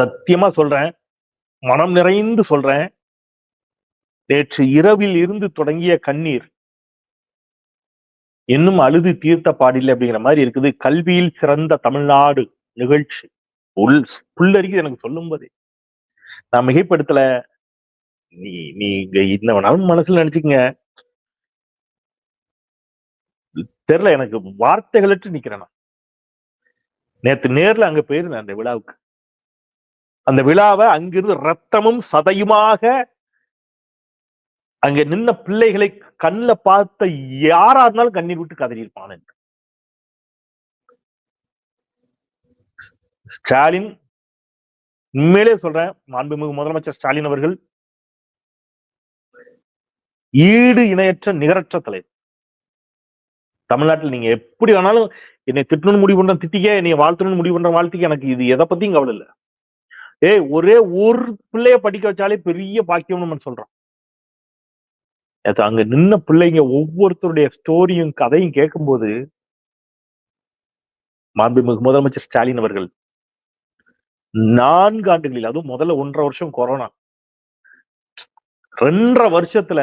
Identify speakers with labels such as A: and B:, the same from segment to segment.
A: சத்தியமா சொல்றேன். மனம் நிறைந்து சொல்றேன். நேற்று இரவில் இருந்து தொடங்கிய கண்ணீர். இன்னும் அழுது தீர்த்த பாடில்லை அப்படிங்கிற மாதிரி இருக்குது. கல்வியில் சிறந்த தமிழ்நாடு நிகழ்ச்சி. உள் புல்லறிக்கு எனக்கு சொல்லும் போதே நான் மிகைப்படுத்தல. நீ நீ என்ன வேணாலும் மனசுல நினைச்சுக்கங்க. தெரியல எனக்கு வார்த்தைகளற்று நிக்கிறேன் நான். நேத்து நேர்ல அங்க போயிருந்தேன் அந்த விழாவுக்கு. அந்த விழாவை அங்கிருந்து ரத்தமும் சதையுமாக அங்க நின்ன பிள்ளைகளை கண்ணில் பார்த்த யாரா இருந்தாலும் கண்ணீர் விட்டு கதறியிருப்பான் ஸ்டாலின் உண்மையிலே சொல்றேன் மாண்புமிகு முதலமைச்சர் ஸ்டாலின் அவர்கள் ஈடு இணையற்ற நிகரற்ற தலைவர். தமிழ்நாட்டில் நீங்க எப்படி வேணாலும் என்னை திட்டணும்னு முடிவு பண்ற திட்டிக்க என்னை வாழ்த்தணும்னு முடிவு பண்ற வாழ்த்திக்க எனக்கு இது எதை பத்தியும் கவலை இல்லை. ஏய் ஒரே ஒரு பிள்ளைய படிக்க வச்சாலே பெரிய பாக்கியம்னு நம்ம சொல்றான். அங்க நின்ன பிள்ளைங்க ஒவ்வொருத்தருடைய ஸ்டோரியும் கதையும் கேட்கும்போது மாண்புமிகு முதலமைச்சர் ஸ்டாலின் அவர்கள் நான்கு ஆண்டுகளில் அதுவும் முதல்ல ஒன்றரை வருஷம் கொரோனா ரெண்டரை வருஷத்துல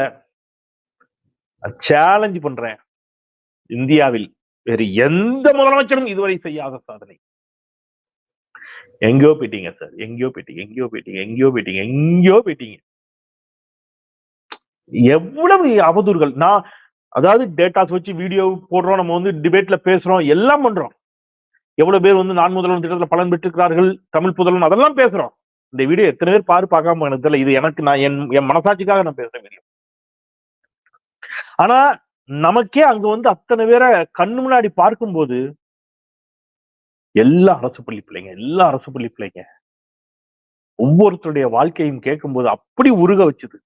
A: சேலஞ்ச் பண்றேன். இந்தியாவில் வேறு எந்த முதலமைச்சரும் இதுவரை செய்யாத சாதனை. எங்கேயோ போயிட்டீங்க சார் எங்கேயோ போயிட்டீங்க எங்கேயோ போயிட்டீங்க எங்கேயோ போயிட்டீங்க எங்கேயோ போயிட்டீங்க. எவ்வளவு அவதூறுகள். நான் அதாவது டேட்டாஸ் வச்சு வீடியோ போடுறோம் நம்ம வந்து டிபேட்ல பேசுறோம் எல்லாம் பண்றோம். எவ்வளவு பேர் வந்து நான் முதல்வன் திட்டத்துல பலன் பெற்றிருக்கிறார்கள் தமிழ் புதல்வன் அதெல்லாம் பேசுறோம். இந்த வீடியோ எத்தனை பேர் பாரு பார்க்காம எனக்கு தெரியல. இது எனக்கு நான் என் என் மனசாட்சிக்காக நான் பேசுறேன் வீடியோ ஆனா நமக்கே அங்க வந்து அத்தனை பேரை கண்ணு முன்னாடி பார்க்கும்போது எல்லா அரசு பள்ளி பிள்ளைங்க எல்லா அரசு பள்ளி பிள்ளைங்க ஒவ்வொருத்தருடைய வாழ்க்கையும் கேட்கும்போது அப்படி உருக வச்சுது.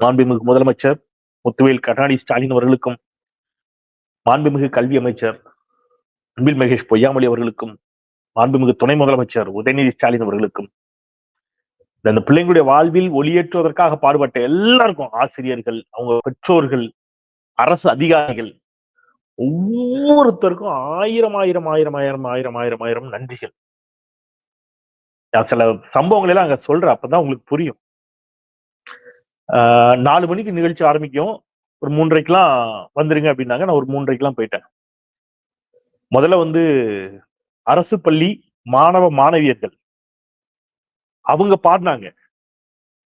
A: மாண்புமிகு முதலமைச்சர் முத்துவேல் கருணாநிதி ஸ்டாலின் அவர்களுக்கும் மாண்புமிகு கல்வி அமைச்சர் அன்பில் மகேஷ் பொய்யாமொழி அவர்களுக்கும் மாண்புமிகு துணை முதலமைச்சர் உதயநிதி ஸ்டாலின் அவர்களுக்கும் அந்த பிள்ளைங்களுடைய வாழ்வில் ஒளியேற்றுவதற்காக பாடுபட்ட எல்லாருக்கும் ஆசிரியர்கள் அவங்க பெற்றோர்கள் அரசு அதிகாரிகள் ஒவ்வொருத்தருக்கும் ஆயிரம் ஆயிரம் ஆயிரம் ஆயிரம் ஆயிரம் ஆயிரம் ஆயிரம் நன்றிகள். சில சம்பவங்கள் எல்லாம் அங்க சொல்ற அப்பதான் உங்களுக்கு புரியும். நாலு மணிக்கு நிகழ்ச்சி ஆரம்பிக்கும். ஒரு மூன்றைக்கெல்லாம் வந்துருங்க அப்படின்னாங்க. நான் ஒரு மூன்றைக்கெல்லாம் போயிட்டேன். முதல்ல வந்து அரசு பள்ளி மாணவ மாணவியர்கள். அவங்க பாடினாங்க.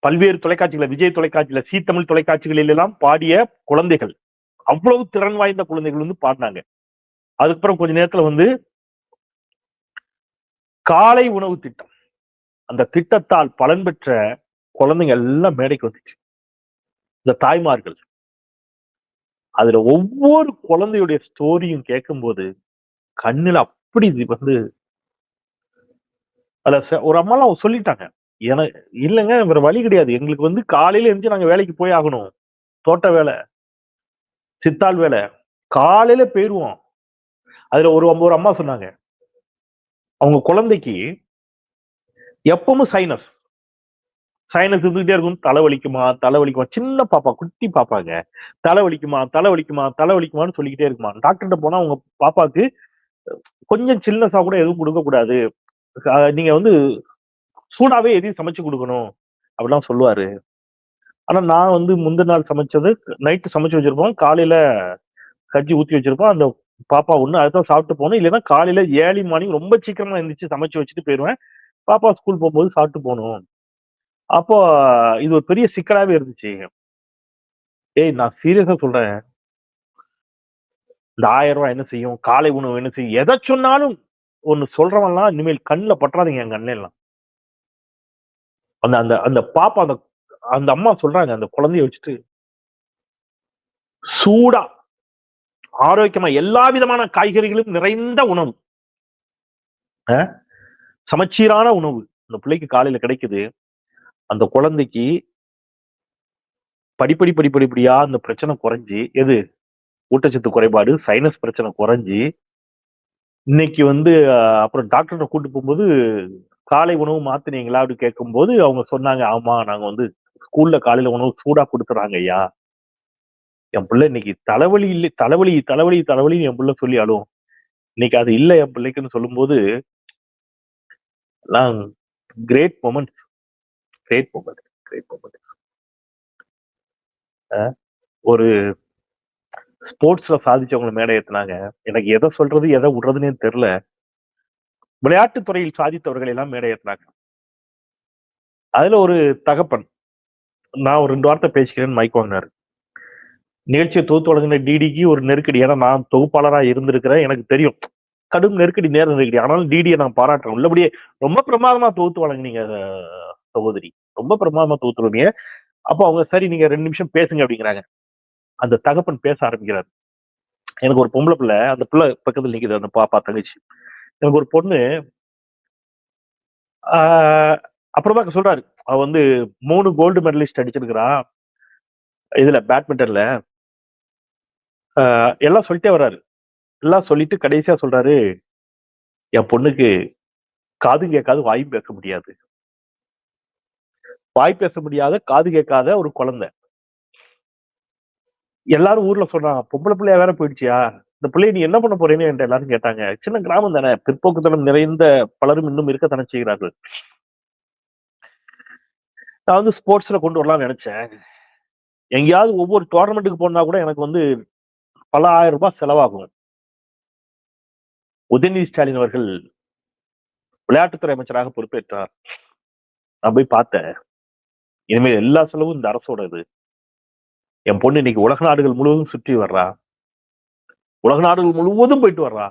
A: பல்வேறு தொலைக்காட்சிகளை விஜய் தொலைக்காட்சியில சீ தமிழ் தொலைக்காட்சிகளில் எல்லாம் பாடிய குழந்தைகள். அவ்வளவு திறன் வாய்ந்த குழந்தைகள் வந்து பாடினாங்க. அதுக்கப்புறம் கொஞ்ச நேரத்துல வந்து காலை உணவு திட்டம். அந்த திட்டத்தால் பலன் பெற்ற குழந்தைங்க எல்லாம் மேடைக்கு வந்துச்சு. இந்த தாய்மார்கள். அதுல ஒவ்வொரு குழந்தையுடைய ஸ்டோரியும் கேட்கும்போது கண்ணுல அப்படி வந்து அத ஒரு அம்மாலாம் சொல்லிட்டாங்க. என இல்லைங்க வேற வழி கிடையாது. எங்களுக்கு வந்து காலையில எழுந்து நாங்க வேலைக்கு போய் ஆகணும். தோட்ட வேலை. சித்தாள் வேலை. காலையில போயிருவோம். அதுல ஒரு ஒரு அம்மா சொன்னாங்க. அவங்க குழந்தைக்கு எப்பவும் சைனஸ் சைனஸ் இருந்துகிட்டே இருக்கும். தலைவலிக்குமா தலைவலிக்குமா சின்ன பாப்பா குட்டி பாப்பாங்க. தலைவலிக்குமா தலைவலிக்குமா தலைவலிக்குமான்னு சொல்லிக்கிட்டே இருக்குமா. டாக்டர்கிட்ட போனா அவங்க பாப்பாக்கு கொஞ்சம் சில்னஸா கூட எதுவும் கொடுக்க கூடாது. நீங்க வந்து சூடாவே எதையும் சமைச்சு கொடுக்கணும். அப்படிலாம் சொல்லுவாரு. ஆனா நான் வந்து முந்தின நாள் சமைச்சது நைட்டு சமைச்சு வச்சிருப்போம். காலையில கஞ்சி ஊத்தி வச்சிருப்போம். அந்த பாப்பா ஒண்ணு அதுதான் சாப்பிட்டு போகணும் இல்லைன்னா காலையில ஏழி மார்னிங் ரொம்ப சீக்கிரமா எழுந்திரிச்சு சமைச்சு வச்சுட்டு போயிடுவேன் பாப்பா ஸ்கூல் போகும்போது சாப்பிட்டு போகணும் அப்போ இது ஒரு பெரிய சிக்கலாவே இருந்துச்சு. ஏய் நான் சீரியஸா சொல்றேன். இந்த ஆயிரம் ரூபாய் என்ன செய்யும்? காலை உணவு என்ன செய்யும்? எதை சொன்னாலும் ஒன்னு சொல்றவன்லாம் இனிமேல் கண்ணில் பற்றாதீங்க என் எல்லாம் அந்த அந்த அந்த பாப்பா அந்த அந்த அம்மா சொல்றாங்க அந்த குழந்தைய வச்சுட்டு சூடா ஆரோக்கியமா எல்லா விதமான காய்கறிகளும் நிறைந்த உணவு. சமச்சீரான உணவு. அந்த பிள்ளைக்கு காலையில கிடைக்குது. அந்த குழந்தைக்கு படிப்படி படிப்படிப்படியா அந்த பிரச்சனை குறைஞ்சி எது? ஊட்டச்சத்து குறைபாடு சைனஸ் பிரச்சனை குறைஞ்சி இன்னைக்கு வந்து அப்புறம் டாக்டரை கூட்டு போகும்போது காலை உணவு மாத்தினீங்களா அப்படின்னு கேட்கும்போது அவங்க சொன்னாங்க ஆமா நாங்க வந்து ஸ்கூல்ல காலையில உணவு சூடா கொடுத்துறாங்க ஐயா. என் பிள்ளை இன்னைக்கு தலைவலி இல்லை தலைவலி தலைவலி தலைவலின்னு என் பிள்ளை சொல்லி அழுவும் இன்னைக்கு அது இல்லை என் பிள்ளைக்குன்னு சொல்லும்போது நான் great moments great moments great moments ஒரு ஸ்போர்ட்ஸ்ல சாதிச்சவங்களை மேடை ஏத்தினாங்க. எனக்கு எதை சொல்றது எதை விடுறதுன்னே தெரியல. விளையாட்டுத் துறையில் சாதித்தவர்கள் எல்லாம் மேடை ஏத்தினாங்க. அதுல ஒரு தகப்பன் நான் ஒரு ரெண்டு வார்த்தை பேசிக்கிறேன்னு மைக் வாங்கினார் நிகழ்ச்சியை தொகுத்து வழங்கின டிடிக்கு ஒரு நெருக்கடி. ஏன்னா நான் தொகுப்பாளராக இருந்திருக்கிறேன். எனக்கு தெரியும். கடும் நெருக்கடி நேரம் நெருக்கடி. ஆனாலும் டிடியை நான் பாராட்டுறேன். உள்ளபடியே ரொம்ப பிரமாதமா தொகுத்து வழங்கினீங்க சகோதரி. ரொம்ப பிரமாதமா தொகுத்து அப்போ அவங்க சரி நீங்க ரெண்டு நிமிஷம் பேசுங்க அப்படிங்கிறாங்க. அந்த தகப்பன் பேச ஆரம்பிக்கிறார். எனக்கு ஒரு பொம்பளை பிள்ளை. அந்த பிள்ளை பக்கத்தில் நிற்குது அந்த பாப்பா தங்கச்சி. எனக்கு ஒரு பொண்ணு அப்புறம் தான் சொல்றாரு. அவ வந்து மூணு கோல்டு மெடலிஸ்ட் அடிச்சிருக்கிறா. இதுல பேட்மிண்டன்ல ஆஹ் எல்லாம் சொல்லிட்டே வர்றாரு. எல்லாம் சொல்லிட்டு கடைசியா சொல்றாரு என் பொண்ணுக்கு காது கேட்காது வாயும் பேச முடியாது. வாய் பேச முடியாத காது கேட்காத ஒரு குழந்தை. எல்லாரும் ஊர்ல சொன்னாங்க பொம்பளை பிள்ளையா வேற போயிடுச்சியா? இந்த பிள்ளைய நீ என்ன பண்ண போறேன்னு என்கிட்ட எல்லாரும் கேட்டாங்க. சின்ன கிராமம் தானே. பிற்போக்குத்தனம் நிறைந்த பலரும் இன்னும் இருக்கத்தானே செய்கிறார்கள்? நான் வந்து ஸ்போர்ட்ஸ்ல கொண்டு வரலாம்னு நினைச்சேன். எங்கேயாவது ஒவ்வொரு டோர்னமெண்ட்டுக்கு போனா கூட எனக்கு வந்து பல ஆயிரம் ரூபாய் செலவாகும். உதயநிதி ஸ்டாலின் அவர்கள் விளையாட்டுத்துறை அமைச்சராக பொறுப்பேற்றார். நான் போய் பார்த்தேன். இனிமேல் எல்லா செலவும் இந்த அரசோட இது என் பொண்ணு இன்னைக்கு உலக நாடுகள் முழுவதும் சுற்றி வர்றா. உலக நாடுகள் முழுவதும் போயிட்டு வர்றா.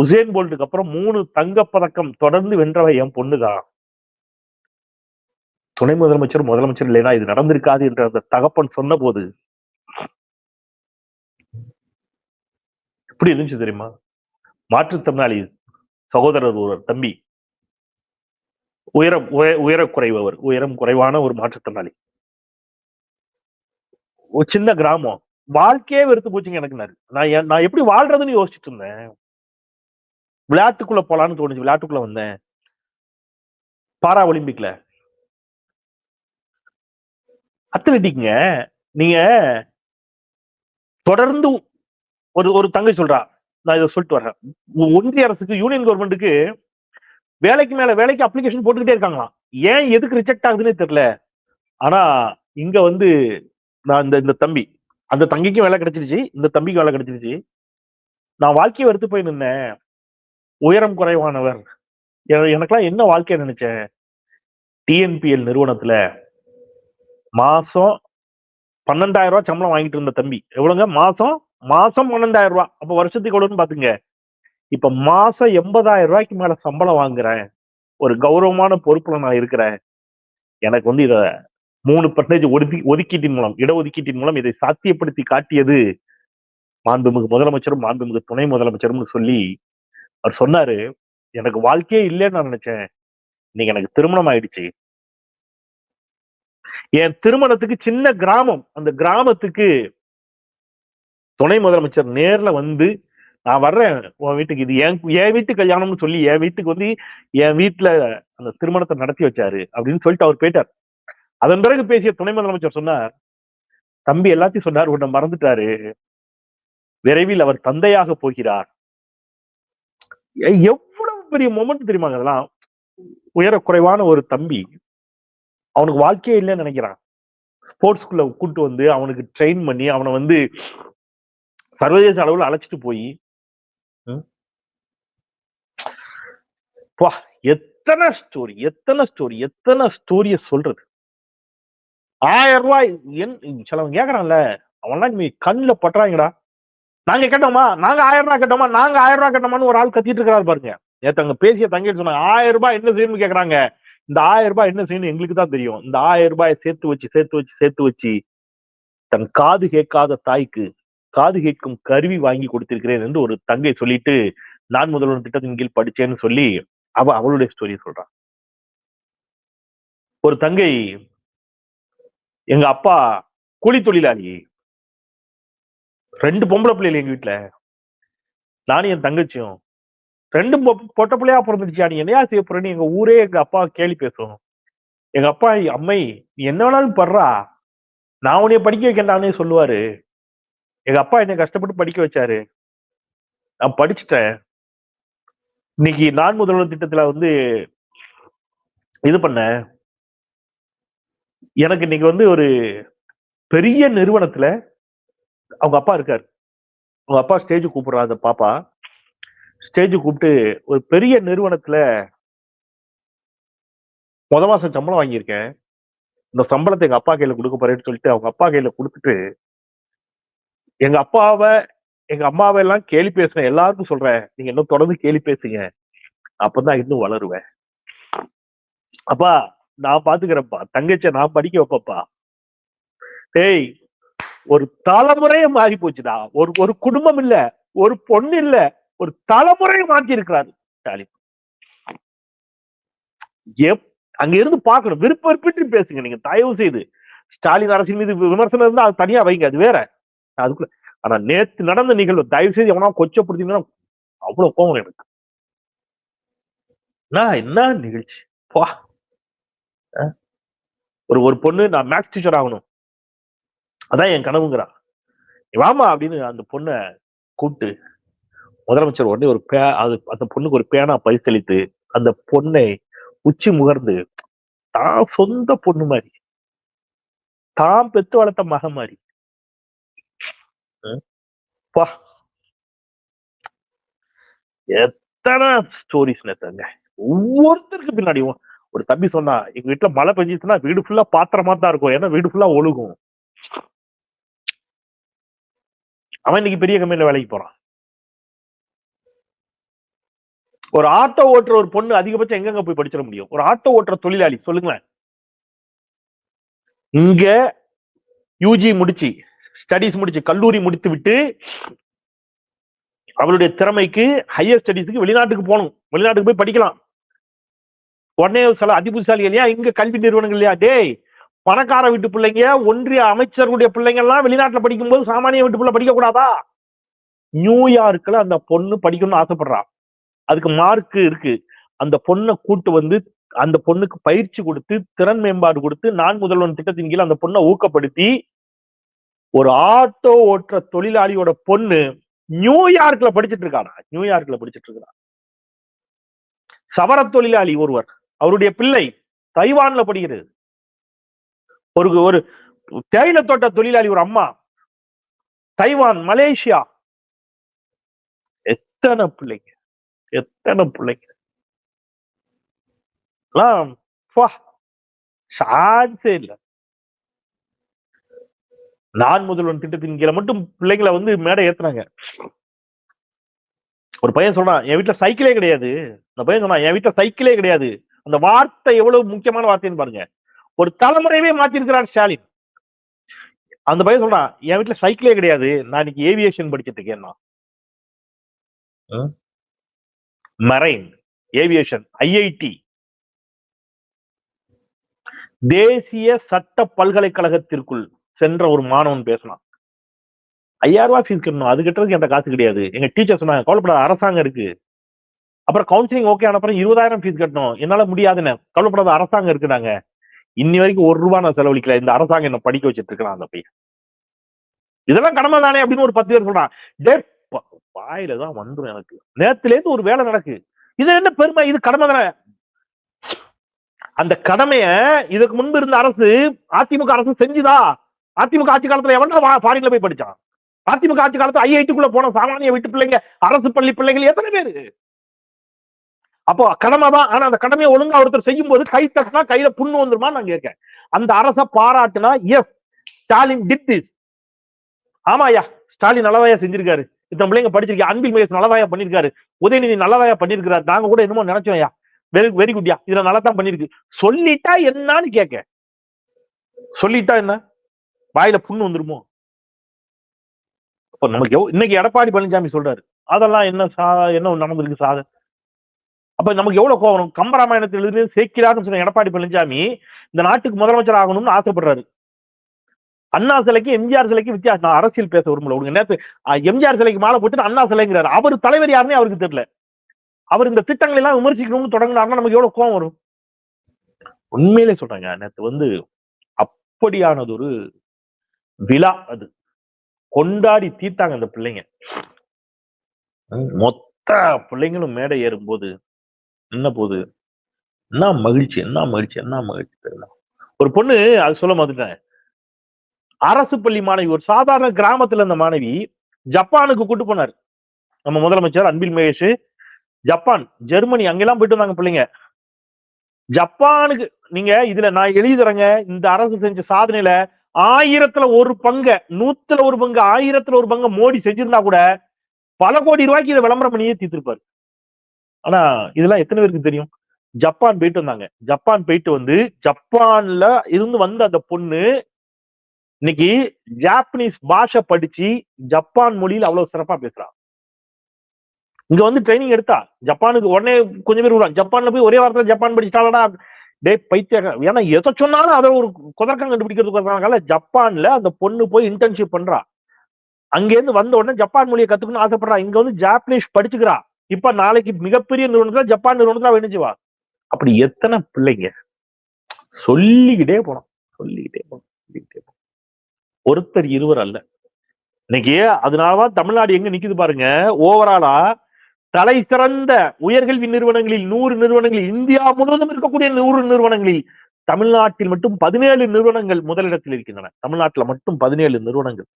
A: உசேன் போல்ட்டுக்கு அப்புறம் மூணு தங்கப்பதக்கம் தொடர்ந்து வென்றவ என் பொண்ணுதான். துணை முதலமைச்சர் முதலமைச்சர் இல்லைனா இது நடந்திருக்காது என்ற அந்த தகப்பன் சொன்ன போது எப்படி இருந்துச்சு தெரியுமா? மாற்றுத்திறனாளி சகோதரர் ஒரு தம்பி. உயரம் உயர உயரக் உயரம் குறைவான ஒரு மாற்றுத்திறனாளி. ஒரு சின்ன கிராமம். வாழ்க்கையே வெறுத்து போச்சுங்க எனக்கு நான் நான் எப்படி வாழ்றதுன்னு யோசிச்சுட்டு இருந்தேன். விளையாட்டுக்குள்ள போலான்னு தோணுச்சு. விளையாட்டுக்குள்ள வந்தேன். பாரா ஒலிம்பிக்ல. அத்லெட்டிக்ங்க. நீங்க தொடர்ந்து ஒரு ஒரு தங்கை சொல்றா. நான் இதை சொல்லிட்டு வரேன் ஒன்றிய அரசுக்கு யூனியன் கவர்மெண்ட்டுக்கு வேலைக்கு மேல வேலைக்கு அப்ளிகேஷன் போட்டுக்கிட்டே இருக்காங்களாம். ஏன் எதுக்கு ரிஜெக்ட் ஆகுதுன்னே தெரியல. ஆனா இங்க வந்து நான் இந்த இந்த தம்பி அந்த தங்கிக்கும் வேலை கிடைச்சிருச்சு. இந்த தம்பிக்கு வேலை கிடைச்சிருச்சு. நான் வாழ்க்கையை வெறுத்து போய் நின்னேன். உயரம் குறைவானவர். எனக்கெல்லாம் என்ன வாழ்க்கையை நினைச்சேன்? டிஎன்பிஎல் நிறுவனத்துல மாசம் பன்னெண்டாயிரம் ரூபாய் சம்பளம் வாங்கிட்டு இருந்த தம்பி. எவ்வளவுங்க? மாசம் மாசம் பன்னெண்டாயிரம் ரூபாய். அப்ப வருஷத்துக்கு எவ்வளவுன்னு பாத்துங்க இப்ப மாசம் எண்பதாயிரம் ரூபாய்க்கு மேல சம்பளம் வாங்குறேன். ஒரு கௌரவமான பொறுப்புல நான் இருக்கிறேன். எனக்கு வந்து இத மூணு பர்சன்டேஜ் ஒதுக்கி ஒதுக்கீட்டின் மூலம் இடஒதுக்கீட்டின் மூலம் இதை சாத்தியப்படுத்தி காட்டியது மாண்புமிகு முதலமைச்சரும் மாண்புமிகு துணை முதலமைச்சரும் சொல்லி அவர் சொன்னாரு. எனக்கு வாழ்க்கையே இல்லைன்னு நான் நினைச்சேன். இன்னைக்கு எனக்கு திருமணம் ஆயிடுச்சு. என் திருமணத்துக்கு சின்ன கிராமம். அந்த கிராமத்துக்கு துணை முதலமைச்சர் நேர்ல வந்து நான் வர்றேன். உன் வீட்டுக்கு இது என் என் வீட்டு கல்யாணம்னு சொல்லி என் வீட்டுக்கு வந்து என் வீட்டுல அந்த திருமணத்தை நடத்தி வச்சாரு. அப்படின்னு சொல்லிட்டு அவர் போயிட்டார். அதன் பிறகு பேசிய துணை முதலமைச்சர் சொன்னார் தம்பி எல்லாத்தையும் சொன்னார். உன்னை மறந்துட்டாரு. விரைவில் அவர் தந்தையாக போகிறார். எவ்வளவு பெரிய மொமெண்ட் தெரியுமாங்க? அதெல்லாம் உயர குறைவான ஒரு தம்பி. அவனுக்கு வாழ்க்கையே இல்லைன்னு நினைக்கிறான். ஸ்போர்ட்ஸ்குள்ள கூட்டு வந்து அவனுக்கு ட்ரெயின் பண்ணி அவனை வந்து சர்வதேச அளவுல அழைச்சிட்டு போய் எத்தனை ஸ்டோரி எத்தனை ஸ்டோரி எத்தனை ஸ்டோரிய சொல்றது? ஆயிரம் ரூபாய் என் சிலவன் கேக்குறான்ல அவன்லாம் நீ கண்ணுல பட்டுறாங்கடா. நாங்க கேட்டோமா? நாங்க ஆயிரம் ரூபாய் கேட்டோமா? நாங்க ஆயிரம் ரூபாய் கேட்டோமான்னு ஒரு ஆள் கத்திட்டு இருக்கிறாரு பாருங்க. நேத்து அங்க பேசிய தங்கி சொன்னாங்க ஆயிரம் ரூபாய் என்ன செய்யணும்னு கேக்குறாங்க. இந்த ஆயிரம் ரூபாய் என்ன செய்யணும் எங்களுக்கு தான் தெரியும். இந்த ஆயிரம் ரூபாயை சேர்த்து வச்சு சேர்த்து வச்சு சேர்த்து வச்சு தன் காது கேட்காத தாய்க்கு காது கேட்கும் கருவி வாங்கி கொடுத்திருக்கிறேன் என்று ஒரு தங்கை சொல்லிட்டு நான் முதல்வர் திட்டத்தின் கீழ் படிச்சேன்னு சொல்லி அவ அவளுடைய ஸ்டோரி சொல்றான் ஒரு தங்கை எங்க அப்பா கூலி தொழிலாளி. ரெண்டு பொம்பளை பிள்ளைகள் எங்க வீட்டுல நானும் என் தங்கச்சியும் ரெண்டு பொட்ட பிள்ளையா பிறந்துடுச்சா நீ? என்னையா செய்ய போறேன்னு எங்க ஊரே எங்க அப்பா கேள்வி பேசும் எங்க அப்பா அம்மை நீ என்ன வேணாலும் படுறா நான் உன்னைய படிக்க வைக்கண்டானே சொல்லுவாரு. எங்க அப்பா என்னை கஷ்டப்பட்டு படிக்க வச்சாரு. நான் படிச்சுட்டேன். இன்னைக்கு நான் முதல்வர் திட்டத்துல வந்து இது பண்ண எனக்கு இன்னைக்கு வந்து ஒரு பெரிய நிறுவனத்துல அவங்க அப்பா இருக்காரு. அவங்க அப்பா ஸ்டேஜ் கூப்பிடுறா அந்த பாப்பா. ஸ்டேஜ் கூப்பிட்டு ஒரு பெரிய நிறுவனத்துல முத மாசம் சம்பளம் வாங்கியிருக்கேன். இந்த சம்பளத்தை எங்க அப்பா கையில கொடுக்க போறேன்னு சொல்லிட்டு அவங்க அப்பா கையில கொடுத்துட்டு எங்க அப்பாவை எங்க அம்மாவை எல்லாம் கேலி பேசுறேன் எல்லாருக்கும் சொல்றேன். நீங்க இன்னும் தொடர்ந்து கேலி பேசுங்க. அப்பதான் இன்னும் வளருவேன். அப்பா நான் பாத்துக்கிறேன்ப்பா. தங்கச்ச நான் படிக்க வைப்பப்பா டேய் ஒரு தலைமுறையே மாறி போச்சுடா ஒரு ஒரு குடும்பம் இல்ல. ஒரு பொண்ணு இல்ல. ஒரு தலைமுறையை மாற்றி இருக்கிறாரு ஸ்டாலின். எப் அங்க இருந்து பார்க்கணும். விருப்ப விருப்பிட்டு பேசுங்க நீங்க. தயவு செய்து. ஸ்டாலின் அரசின் மீது விமர்சனம் இருந்தா அது தனியா வைங்க. அது வேற. அதுக்குள்ள ஆனா நேத்து நடந்த நிகழ்வு தயவு செய்து எவனா கொச்சப்படுத்தீங்கன்னா அவ்வளவு கோவம் எனக்கு. நான் என்ன நிகழ்ச்சி? பா அஹ். ஒரு ஒரு பொண்ணு நான் மேக்ஸ் டீச்சர் ஆகணும். அதான் என் கனவுங்கிறா. வாமா அப்படின்னு அந்த பொண்ணை கூப்பிட்டு முதலமைச்சர் உடனே ஒரு பே அது அந்த பொண்ணுக்கு ஒரு பேனா பரிசளித்து அந்த பொண்ணை உச்சி முகர்ந்து தான் சொந்த பொண்ணு மாதிரி தான் பெத்து வளர்த்த மக மாதிரி பா எத்தனை ஸ்டோரிஸ் நேத்தாங்க ஒவ்வொருத்தருக்கு பின்னாடி ஒரு தம்பி சொன்னா எங்க வீட்டுல மழை பெஞ்சிச்சுன்னா வீடு ஃபுல்லா பாத்திரமா தான் இருக்கும். ஏன்னா வீடு ஃபுல்லா ஒழுகும். அவன் இன்னைக்கு பெரிய கம்பெனில வேலைக்கு போறான். ஒரு ஆட்டோ ஓட்டுற ஒரு பொண்ணு அதிகபட்சம் எங்கெங்க போய் படிச்சிட முடியும்? ஒரு ஆட்டோ ஓட்டுற தொழிலாளி சொல்லுங்களேன். இங்க யூஜி முடிச்சு ஸ்டடிஸ் முடிச்சு கல்லூரி முடித்து விட்டு அவளுடைய திறமைக்கு ஹையர் ஸ்டடிஸுக்கு வெளிநாட்டுக்கு போகணும். வெளிநாட்டுக்கு போய் படிக்கலாம். உடனே சில அதிபுசாலி இல்லையா? இங்க கல்வி நிறுவனங்கள் இல்லையா? டேய் பணக்கார வீட்டு பிள்ளைங்க ஒன்றிய அமைச்சர்களுடைய பிள்ளைங்க எல்லாம் வெளிநாட்டுல படிக்கும்போது சாமானிய வீட்டு பிள்ளை படிக்க கூடாதா நியூயார்க்ல அந்த பொண்ணு படிக்கணும்னு ஆசைப்படுறா. அதுக்கு மார்க்கு இருக்கு. அந்த பொண்ணை கூட்டு வந்து அந்த பொண்ணுக்கு பயிற்சி கொடுத்து திறன் மேம்பாடு கொடுத்து நான் முதல்வன் திட்டத்தின் கீழ் அந்த பொண்ணை ஊக்கப்படுத்தி ஒரு ஆட்டோ ஓட்டுற தொழிலாளியோட பொண்ணு நியூயார்க்ல படிச்சிட்டு இருக்காடா. நியூயார்க்ல படிச்சிட்டு இருக்கா சவர தொழிலாளி ஒருவர். அவருடைய பிள்ளை தைவான்ல படிக்கிறது. ஒரு ஒரு தேயிலை தோட்ட தொழிலாளி ஒரு அம்மா. Taiwan Malaysia. எத்தனை பிள்ளைங்க? எத்தனை பிள்ளைங்க சான்ஸே இல்லை. நான் முதல்வன் திட்டத்தின் கீழே மட்டும் பிள்ளைங்களை வந்து மேடை ஏத்துனாங்க. ஒரு பையன் சொன்னா என் வீட்டுல சைக்கிளே கிடையாது. அந்த பையன் சொன்னான் என் வீட்டுல சைக்கிளே கிடையாது. அந்த வார்த்தை எவ்வளவு முக்கியமான வார்த்தைன்னு பாருங்க. ஒரு தலைமுறையவே மாத்திருக்கிறார் ஸ்டாலின். அந்த பையன் சொல்றான் என் வீட்டுல சைக்கிளே கிடையாது. நான் இன்னைக்கு ஏவியேஷன் படிச்சிட்டு இருக்கேன்னா மரைன் ஏவியேஷன் ஐஐடி. தேசிய சட்ட பல்கலைக்கழகத்திற்குள் சென்ற ஒரு மாணவன் பேசலாம். ஐயாயிரம் ரூபாய் ஃபீஸ் கட்டணும். அது கட்டுறதுக்கு எந்த காசு கிடையாது. எங்க டீச்சர் சொன்னாங்க கவலைப்படாத அரசாங்கம் இருக்கு. அப்புறம் கவுன்சிலிங் ஓகே ஆன அப்புறம் இருபதாயிரம் ஃபீஸ் கட்டணும். என்னால முடியாதுன்னு. கவலைப்படாத அரசாங்கம் இருக்குனாங்க இன்னி வரைக்கும் ஒரு ரூபா நான் செலவழிக்கல. இந்த அரசாங்கம் என்ன படிக்க வச்சிட்டு இருக்கிறான் அந்த பையன். இதெல்லாம் கடமை தானே அப்படின்னு ஒரு பத்து பேர் சொல்றான். டே வாயில தான் வந்துரும் எனக்கு. நேத்துல இருந்து ஒரு வேலை நடக்கு இது என்ன பெருமை? இது கடமை தானே? அந்த கடமைய இதுக்கு முன்பு இருந்த அரசு அதிமுக அரசு செஞ்சுதா? அதிமுக ஆட்சி காலத்துல எவன்டா ஃபாரின்ல போய் படிச்சான்? அதிமுக ஆட்சி காலத்துல ஐஐடிக்குள்ள போன சாமானிய வீட்டு பிள்ளைங்க அரசு பள்ளி பிள்ளைகள் எத்தனை பேரு? அப்போ கடமை தான். ஆனா அந்த கடமையை ஒழுங்கா ஒருத்தர் செய்யும் போது கை தட்டினா கையில புண்ணு வந்துருமா நான் கேட்கேன் அந்த அரச பாராட்டுனா எஸ் ஸ்டாலின் டிட் திஸ் ஆமாயா ஸ்டாலின் நல்லவையா செஞ்சிருக்காரு. இத்தனை பிள்ளைங்க படிச்சிருக்கேன் அன்பில் மகேஷ் நல்லதாயா பண்ணிருக்காரு. உதயநிதி நல்லதாயா பண்ணிருக்காரு நாங்க கூட என்னமோ நினைச்சோம்யா வெரி வெரி குட்யா இதுல நல்லா தான் பண்ணிருக்கு. சொல்லிட்டா என்னன்னு கேட்க சொல்லிட்டா என்ன? வாயில புண்ணு வந்துருமோ? அப்ப நமக்கு இன்னைக்கு எடப்பாடி பழனிசாமி சொல்றாரு. அதெல்லாம் என்ன சா என்ன நடந்திருக்கு சாத அப்ப நமக்கு எவ்வளவு கோவம்? கம்பராமாயணத்திலிருந்து கம்பராமாயணத்தில் சேர்க்கிறார்னு சொன்ன எடப்பாடி பழனிசாமி இந்த நாட்டுக்கு முதலமைச்சர் ஆகணும்னு ஆசைப்படுறாரு. அண்ணா சிலைக்கு எம்ஜிஆர் சிலைக்கு வித்தியாசம். நான் அரசியல் பேச விரும்பல. உங்க நேத்து எம்ஜிஆர் சிலைக்கு மாலை போட்டுட்டு அண்ணா சிலைங்கிறாரு அவர் தலைவர் யாருன்னே அவருக்கு தெரியல. அவர் இந்த திட்டங்களை எல்லாம் விமர்சிக்கணும்னு தொடங்கினாருன்னா நமக்கு எவ்வளவு கோவம் வரும்? உண்மையிலே சொல்றாங்க. நேத்து வந்து அப்படியானது ஒரு விழா அது. கொண்டாடி தீர்த்தாங்க அந்த பிள்ளைங்க. மொத்த பிள்ளைங்களும் மேடை ஏறும்போது என்ன போகுது என்ன மகிழ்ச்சி என்ன மகிழ்ச்சி என்ன மகிழ்ச்சி தெரியல ஒரு பொண்ணு அது சொல்ல மாதிரிட்டேன் அரசு பள்ளி மாணவி ஒரு சாதாரண கிராமத்துல இருந்த மாணவி ஜப்பானுக்கு கூட்டு போனார். நம்ம முதலமைச்சர் அன்பில் மகேஷ் ஜப்பான் ஜெர்மனி அங்கெல்லாம் போயிட்டு வந்தாங்க பிள்ளைங்க. ஜப்பானுக்கு நீங்க இதுல நான் எழுதி தரேங்க இந்த அரசு செஞ்ச சாதனையில ஆயிரத்துல ஒரு பங்க நூத்துல ஒரு பங்கு ஆயிரத்துல ஒரு பங்கு மோடி செஞ்சிருந்தா கூட பல கோடி ரூபாய்க்கு இதை விளம்பரம் பண்ணியே தீர்த்திருப்பாரு. ஆனா இதெல்லாம் எத்தனை பேருக்கு தெரியும்? ஜப்பான் போயிட்டு வந்தாங்க. ஜப்பான் போயிட்டு வந்து ஜப்பான்ல இருந்து வந்த அந்த பொண்ணு இன்னைக்கு ஜாப்பனீஸ் பாஷை படிச்சு ஜப்பான் மொழியில அவ்வளவு சிறப்பா பேசுறா. இங்க வந்து ட்ரைனிங் எடுத்தா ஜப்பானுக்கு உடனே கொஞ்சம் பேர் விடுவாங்க ஜப்பான்ல போய் ஒரே வாரத்துல ஜப்பான் படிச்சுட்டாலடா டே பைத்திய ஏன்னா எதை சொன்னாலும் அதை ஒரு குதர்க்கம் கண்டுபிடிக்கிறதுக்கு ஜப்பான்ல அந்த பொண்ணு போய் இன்டர்ன்ஷிப் பண்றா. அங்கேருந்து வந்த உடனே ஜப்பான் மொழியை கத்துக்கணும்னு ஆசைப்படுறா. இங்க வந்து ஜாப்பனீஸ் படிச்சுக்கிறா. இப்ப நாளைக்கு மிகப்பெரிய நிறுவனத்துல ஜப்பான் நிறுவனத்துல வேணுச்சுவா அப்படி எத்தனை பிள்ளைங்க? சொல்லிக்கிட்டே போனோம் சொல்லிக்கிட்டே போனோம் சொல்லிக்கிட்டே போனோம் ஒருத்தர் இருவர் அல்ல. இன்னைக்கு அதனாலதான் தமிழ்நாடு எங்க நிக்குது பாருங்க ஓவராலா தலை சிறந்த உயர்கல்வி நிறுவனங்களில் நூறு நிறுவனங்களில் இந்தியா முழுவதும் இருக்கக்கூடிய நூறு நிறுவனங்களில் தமிழ்நாட்டில் மட்டும் பதினேழு நிறுவனங்கள் முதலிடத்தில் இருக்கின்றன. தமிழ்நாட்டுல மட்டும் பதினேழு நிறுவனங்கள்.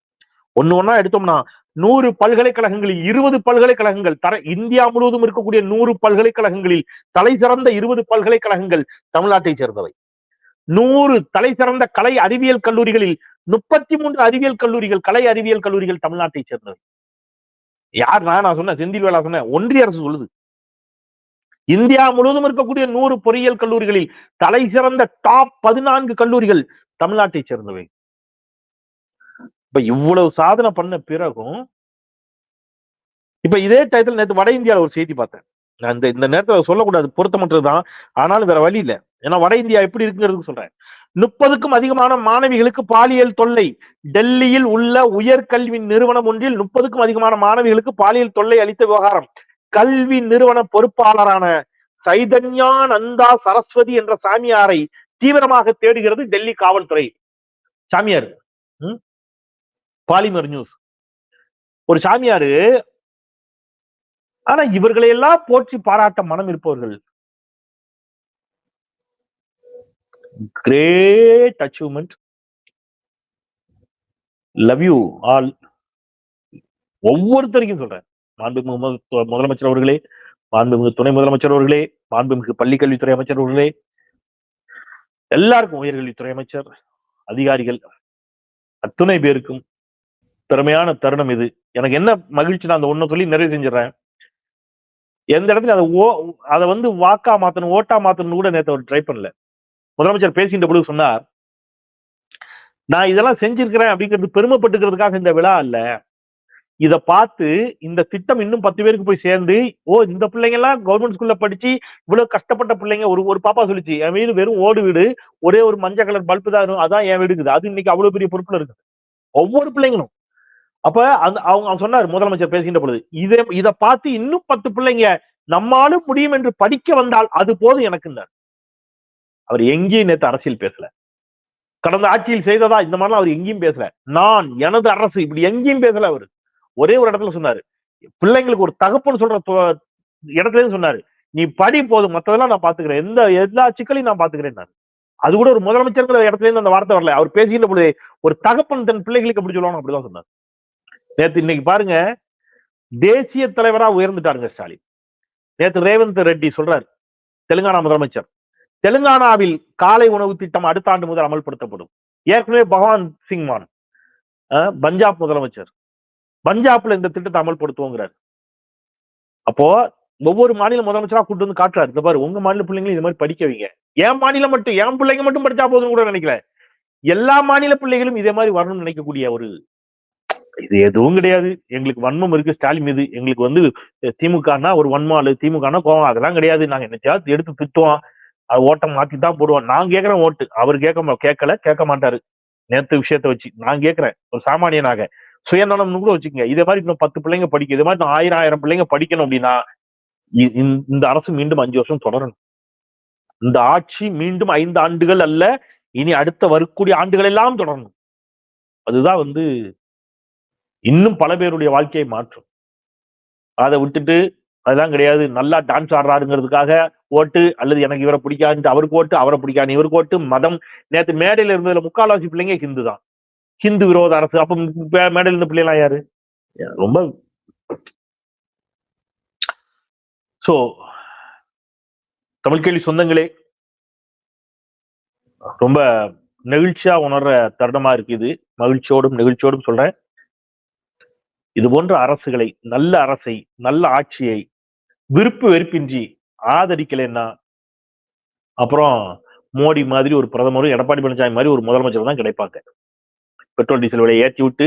A: ஒண்ணு ஒன்னா எடுத்தோம்னா நூறு பல்கலைக்கழகங்களில் இருபது பல்கலைக்கழகங்கள் தர இந்தியா முழுவதும் இருக்கக்கூடிய நூறு பல்கலைக்கழகங்களில் தலை சிறந்த இருபது பல்கலைக்கழகங்கள் தமிழ்நாட்டை சேர்ந்தவை. நூறு தலை சிறந்த கலை அறிவியல் கல்லூரிகளில் முப்பத்தி மூன்று அறிவியல் கல்லூரிகள் கலை அறிவியல் கல்லூரிகள் தமிழ்நாட்டை சேர்ந்தது யார் நான் நான் சொன்னேன் செந்தில் வேலா சொன்னேன் ஒன்றிய அரசு சொல்லுது. இந்தியா முழுவதும் இருக்கக்கூடிய நூறு பொறியியல் கல்லூரிகளில் தலை சிறந்த டாப் பதினான்கு கல்லூரிகள் தமிழ்நாட்டை சேர்ந்தவை. இப்ப இவ்வளவு சாதனை பண்ண பிறகும் இப்ப இதே டயத்துல நேற்று வட இந்தியாவில் ஒரு செய்தி பார்த்தேன். நான் இந்த இந்த நேரத்துல சொல்லக்கூடாது பொருத்தமற்றதுதான் ஆனாலும் வேற வழி இல்ல. ஏன்னா வட இந்தியா எப்படி இருக்குங்கிறது சொல்றேன். முப்பதுக்கும் அதிகமான மாணவிகளுக்கு பாலியல் தொல்லை. டெல்லியில் உள்ள உயர்கல்வி நிறுவனம் ஒன்றில் முப்பதுக்கும் அதிகமான மாணவிகளுக்கு பாலியல் தொல்லை அளித்த விவகாரம். கல்வி நிறுவன பொறுப்பாளரான சைதன்யா நந்தா சரஸ்வதி என்ற சாமியாரை தீவிரமாக தேடுகிறது டெல்லி காவல்துறை. சாமியார் பாலிமர் நியூஸ். ஒரு சாமியாரு ஆனா இவர்களை எல்லாம் போற்றி பாராட்ட மனம் இருப்பவர்கள். Great achievement love you all ஒவ்வொருத்தருக்கும் சொல்றேன். மாண்புமிகு முதலமைச்சர் அவர்களே மாண்புமிகு துணை முதலமைச்சர் அவர்களே மாண்புமிகு பள்ளிக்கல்வித்துறை அமைச்சர் அவர்களே எல்லாருக்கும் உயர்கல்வித்துறை அமைச்சர் அதிகாரிகள் அத்துணை பேருக்கும் திறமையான தருணம் இது. எனக்கு என்ன மகிழ்ச்சி நான் அந்த ஒண்ணு சொல்லி நிறைவு செஞ்சிடறேன். எந்த இடத்துல அதை ஓ அதை வந்து வாக்கா மாத்தணும் ஓட்டா மாத்தணும் கூட நேற்று அவர் ட்ரை பண்ணல. முதலமைச்சர் பேசுகின்ற பொழுது சொன்னார் நான் இதெல்லாம் செஞ்சிருக்கிறேன் அப்படிங்கிறது பெருமைப்பட்டுக்கிறதுக்காக இந்த விழா அல்ல. இதை பார்த்து இந்த திட்டம் இன்னும் பத்து பேருக்கு போய் சேர்ந்து ஓ இந்த பிள்ளைங்க எல்லாம் கவர்மெண்ட் ஸ்கூல்ல படிச்சு இவ்வளவு கஷ்டப்பட்ட பிள்ளைங்க ஒரு ஒரு பாப்பா சொல்லிச்சு என் வீடு வெறும் ஓடு வீடு ஒரே ஒரு மஞ்சள் கலர் பல்பு தான் இருக்கும் அதான் என் வீடு இருக்குது அது இன்னைக்கு அவ்வளவு பெரிய பொறுப்புல இருக்குது. ஒவ்வொரு பிள்ளைங்களும். அப்ப அந்த அவங்க அவங்க சொன்னார் முதலமைச்சர் பேசுகின்ற பொழுது இதை இதை பார்த்து இன்னும் பத்து பிள்ளைங்க நம்மாலும் முடியும் என்று படிக்க வந்தால் அது போதும் எனக்குன்னார். அவர் எங்கேயும் நேத்து அரசியல் பேசல. கடந்த ஆட்சியில் செய்ததா? இந்த மாதிரிலாம் அவர் எங்கேயும் பேசல. நான் எனது அரசு இப்படி எங்கேயும் பேசல அவர். ஒரே ஒரு இடத்துல சொன்னாரு. பிள்ளைங்களுக்கு ஒரு தகப்பன் சொல்ற இடத்துல சொன்னாரு. நீ படி போதும். மத்ததெல்லாம் நான் பாத்துக்கிறேன். எந்த எல்லா சிக்கலையும் நான் பாத்துக்கிறேன் நான். அது கூட ஒரு முதலமைச்சருங்கிற இடத்துல இருந்து அந்த வார்த்தை வரல. அவர் பேசுகின்ற பொழுது ஒரு தகப்பன் தன் பிள்ளைகளுக்கு எப்படி சொல்லுவாங்க அப்படிதான் சொன்னார். நேத்து இன்னைக்கு பாருங்க தேசிய தலைவரா உயர்ந்துட்டாருங்க ஸ்டாலின். நேத்து ரேவந்த் ரெட்டி சொல்றாரு தெலுங்கானா முதலமைச்சர். தெலுங்கானாவில் காலை உணவு திட்டம் அடுத்த ஆண்டு முதல் அமல்படுத்தப்படும். ஏற்கனவே பகவான் சிங் மான் பஞ்சாப் முதலமைச்சர். பஞ்சாப்ல இந்த திட்டத்தை அமல்படுத்துவோங்கிறார். அப்போ ஒவ்வொரு மாநில முதலமைச்சரா கூட்டு வந்து காட்டுறாரு. இந்த பாரு உங்க மாநில பிள்ளைங்களும் இது மாதிரி படிக்க வைங்க. என் மாநிலம் மட்டும் என் பிள்ளைங்க மட்டும் படிச்சா போதும் கூட நினைக்கல. எல்லா மாநில பிள்ளைகளும் இதே மாதிரி வரணும்னு நினைக்கக்கூடிய ஒரு இது எதுவும் கிடையாது. எங்களுக்கு வன்மம் இருக்கு. ஸ்டாலின் மீது எங்களுக்கு வந்து திமுகனா ஒரு வன்மாலு திமுகனா கோவம் அதெல்லாம் கிடையாது. நாங்க என்னைக்காவது எடுத்து திட்டுவோம். அது ஓட்டம் மாத்தி தான் போடுவோம் நான் கேட்கறேன் ஓட்டு. அவர் கேட்க கேட்கல கேட்க மாட்டாரு. நேத்து விஷயத்த வச்சு. நான் கேட்கறேன் ஒரு சாமானியனாக. சுயநலம்னு கூட வச்சுக்கோங்க. இதே மாதிரி இன்னும் பத்து பிள்ளைங்க படிக்க இதே மாதிரி இன்னும் ஆயிரம் ஆயிரம் பிள்ளைங்க படிக்கணும் அப்படின்னா இ- இந்த அரசு மீண்டும் அஞ்சு வருஷம் தொடரணும். இந்த ஆட்சி மீண்டும் ஐந்து ஆண்டுகள் அல்ல இனி அடுத்த வரக்கூடிய ஆண்டுகள் எல்லாம் தொடரணும். அதுதான் வந்து இன்னும் பல பேருடைய வாழ்க்கையை மாற்றும். அதை விட்டுட்டு அதெல்லாம் கிடையாது. நல்லா டான்ஸ் ஆடுறாருங்கிறதுக்காக ஓட்டு அல்லது எனக்கு இவரை பிடிக்காதுன்ட்டு அவருக்கு ஓட்டு அவரை பிடிக்காது இவருக்கு ஓட்டு மதம். நேத்து மேடையில இருந்ததுல முக்கால்வாசி பிள்ளைங்க ஹிந்து தான். ஹிந்து விரோத அரசு. அப்ப மேடையில இருந்த பிள்ளைலாம் யாரு? ரொம்ப சோ தமிழ் கேள்வி சொந்தங்களே. ரொம்ப நெகிழ்ச்சியா உணர்ற தருணமா இருக்கு இது. மகிழ்ச்சியோடும் நெகிழ்ச்சியோடும் சொல்றேன். இது போன்ற அரசுகளை நல்ல அரசை நல்ல ஆட்சியை விருப்பு வெறுப்பின்றி ஆதரிக்கலைன்னா அப்புறம் மோடி மாதிரி ஒரு பிரதமரும் எடப்பாடி பழனிசாமி மாதிரி ஒரு முதலமைச்சர் தான் கிடைப்பாங்க. பெட்ரோல் டீசல் விலையை ஏற்றி விட்டு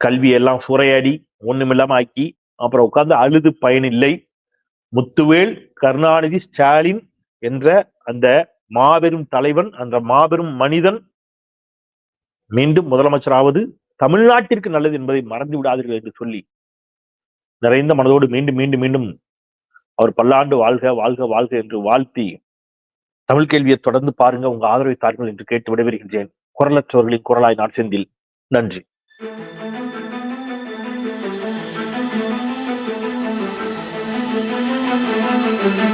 A: கல்வியெல்லாம் சூறையாடி ஒண்ணுமில்லாம ஆக்கி அப்புறம் உட்கார்ந்து அழுது பயனில்லை. முத்துவேல் கருணாநிதி ஸ்டாலின் என்ற அந்த மாபெரும் தலைவன் அந்த மாபெரும் மனிதன் மீண்டும் முதலமைச்சராவது தமிழ்நாட்டிற்கு நல்லது என்பதை மறந்து விடாதீர்கள் என்று சொல்லி நிறைந்த மனதோடு மீண்டும் மீண்டும் மீண்டும் அவர் பல்லாண்டு வாழ்க வாழ்க வாழ்க என்று வாழ்த்தி தமிழ் கேள்வியை தொடர்ந்து பாருங்க உங்க ஆதரவை தாருங்கள் என்று கேட்டு விடைபெறுகின்றேன் குரலற்றவர்களின் குரலாய் நான் செந்தில் நன்றி
B: Thank you.